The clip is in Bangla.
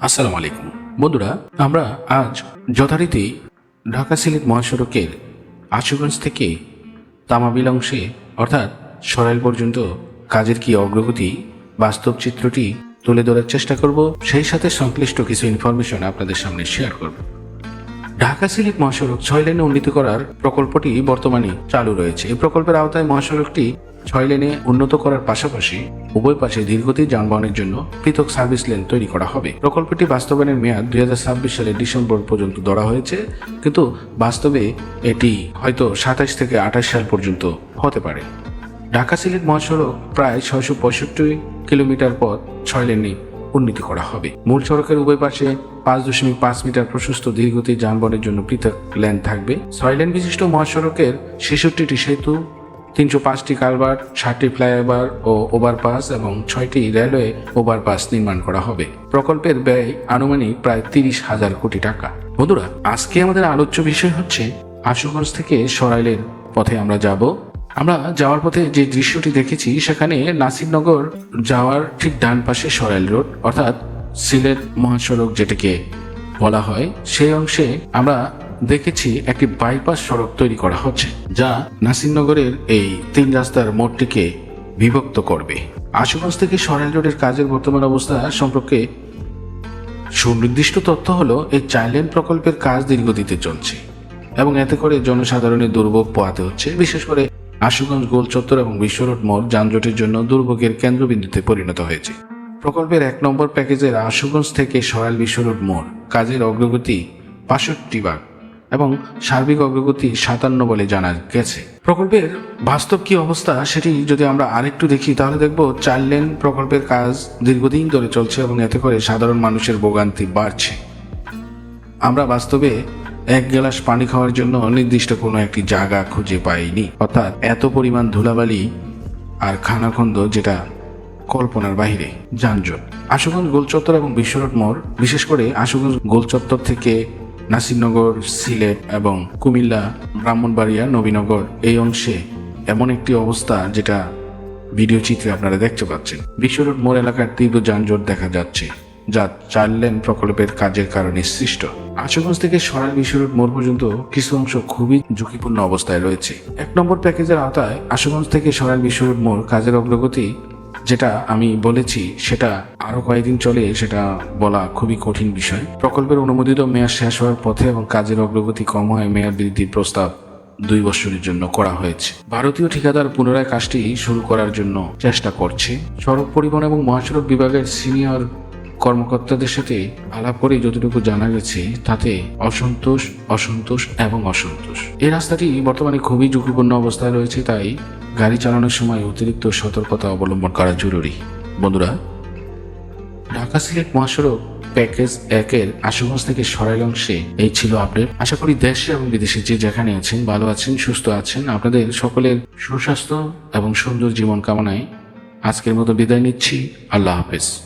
আসসালামু আলাইকুম। বন্ধুরা, আমরা আজ যথারীতি ঢাকা সিলেট মহাসড়কের আশুগঞ্জ থেকে তামাবিল অংশে, অর্থাৎ সরাইল পর্যন্ত কাজের কি অগ্রগতি, বাস্তব চিত্রটি তুলে ধরার চেষ্টা করব। সেই সাথে সংশ্লিষ্ট কিছু ইনফরমেশন আপনাদের সামনে শেয়ার করব। ঢাকা সিলেট মহাসড়ক ছয় লেনে উন্নীত করার প্রকল্পটি বর্তমানে চালু রয়েছে। এই প্রকল্পের আওতায় মহাসড়কটি ছয় লেনে উন্নত করার পাশাপাশি উভয় পাশে ধীরগতি যানবাহনের জন্য পৃথক সার্ভিস লেন তৈরি করা হবে। প্রকল্পটি বাস্তবায়নের মেয়াদ দুই সালের ডিসেম্বর পর্যন্ত ধরা হয়েছে, কিন্তু বাস্তবে এটি হয়তো সাতাশ থেকে আঠাশ সাল পর্যন্ত হতে পারে। ঢাকা সিলেট মহাসড়ক প্রায় ছয়শো পঁয়ষট্টি কিলোমিটার পথ ছয় লেনে উন্নীত করা হবে। মূল সড়কের উভয় পাশে পাঁচ দশমিক পাঁচ মিটার প্রশস্ত দীর্ঘতি যানবাহনের জন্য পৃথক লেন থাকবে। ছয় লেন বিশিষ্ট মহাসড়কের ছেষট্টিটি সেতু তিনশো পাঁচটি কালভার্ট, ষাটটি ফ্লাইওভার ও ওভারপাস এবং ছয়টি রেলওয়ে ওভারপাস নির্মাণ করা হবে। প্রকল্পের ব্যয় আনুমানিক প্রায় তিরিশ হাজার কোটি টাকা। বন্ধুরা, আজকে আমাদের আলোচ্য বিষয় হচ্ছে আশুগঞ্জ থেকে সরাইলের পথে আমরা যাব। আমরা যাওয়ার পথে যে দৃশ্যটি দেখেছি, সেখানে নাসিরনগর যাওয়ার ঠিক ডান পাশে সরাইল রোড, অর্থাৎ সিলেট মহাসড়ক যেটাকে বলা হয়, সেই অংশে আমরা দেখেছি একটি বাইপাস সড়ক তৈরি করা হচ্ছে, যা নাসিরনগরের এই তিন রাস্তার মোড়টিকে বিভক্ত করবে। আশুগঞ্জ থেকে সরাইল রোডের কাজের বর্তমান অবস্থা সম্পর্কে সুনির্দিষ্ট তথ্য হলো, এই চাইল্ড প্রকল্পের কাজ দীর্ঘদিতে চলছে এবং এতে করে জনসাধারণের দুর্ভোগ পোহাতে হচ্ছে। বিশেষ করে আশুগঞ্জ গোল চত্বর এবং বিশ্বরোড মোড় যানজটের জন্য দুর্ভোগের কেন্দ্রবিন্দুতে পরিণত হয়েছে। প্রকল্পের এক নম্বর প্যাকেজের আশুগঞ্জ থেকে সরাইল বিশ্বরোড মোড় কাজের অগ্রগতি বাষট্টি ভাগ। এবং সার্বিক অগ্রগতি সাতান্ন বলে জানা গেছে। প্রকল্পের বাস্তব কি অবস্থা সেটি যদি আমরা আরেকটু দেখি, তাহলে দেখব চার লেন প্রকল্পের কাজ দীর্ঘদিন ধরে চলছে এবং এতে করে সাধারণ মানুষের ভোগান্তি বাড়ছে। আমরা বাস্তবে এক গ্লাস পানি খাওয়ার জন্য নির্দিষ্ট কোনো একটি জায়গা খুঁজে পাইনি। অর্থাৎ এত পরিমাণ ধুলাবালি আর খানাখন্দ যেটা কল্পনার বাইরে যানজট, আশুগঞ্জ গোলচত্বর এবং বিশ্বরোড মোড়, বিশেষ করে আশুগঞ্জ গোলচত্বর থেকে নাসিরনগর, সিলেট এবং কুমিল্লা, ব্রাহ্মণবাড়িয়া, নবীনগর এই অংশে এমন একটি অবস্থা যেটা ভিডিও চিত্রে আপনারা দেখতে পাচ্ছেন। বিশ্বরোড মোড় এলাকার তীব্র যানজট দেখা যাচ্ছে, যা চার লেন প্রকল্পের কাজের কারণে সৃষ্ট। আশুগঞ্জ থেকে সরাইল বিশ্বরোড মোড় পর্যন্ত কিছু অংশ খুবই ঝুঁকিপূর্ণ অবস্থায় রয়েছে। এক নম্বর প্যাকেজের আওতায় আশুগঞ্জ থেকে সরাইল বিশ্বরোড মোড় কাজের অগ্রগতি যেটা আমি বলেছি, সেটা আরও কয়েকদিন চলে, সেটা বলা খুবই কঠিন বিষয়। প্রকল্পের অনুমোদিত মেয়াদ শেষ হওয়ার পথে এবং কাজের অগ্রগতি কম হয় মেয়াদ বৃদ্ধির প্রস্তাব দুই বছরের জন্য করা হয়েছে। ভারতীয় ঠিকাদার পুনরায় কাজটি শুরু করার জন্য চেষ্টা করছে। সড়ক পরিবহন এবং মহাসড়ক বিভাগের সিনিয়র কর্মকর্তাদের সাথে আলাপ করে যতটুকু জানা গেছে, তাতে অসন্তোষ অসন্তোষ এবং অসন্তোষ। এই রাস্তাটি বর্তমানে খুবই ঝুঁকিপূর্ণ অবস্থায় রয়েছে, তাই গাড়ি চালানোর সময় অতিরিক্ত সতর্কতা অবলম্বন করা জরুরি। বন্ধুরা, ঢাকা সিলেট মহাসড়ক প্যাকেজ একের আশুগঞ্জ থেকে সরাইল অংশে এই ছিল আপডেট। আশা করি দেশে এবং বিদেশে যে যেখানে আছেন, ভালো আছেন, সুস্থ আছেন, আপনাদের সকলের সুস্বাস্থ্য এবং সুন্দর জীবন কামনায় আজকের মতো বিদায় নিচ্ছি। আল্লাহ হাফেজ।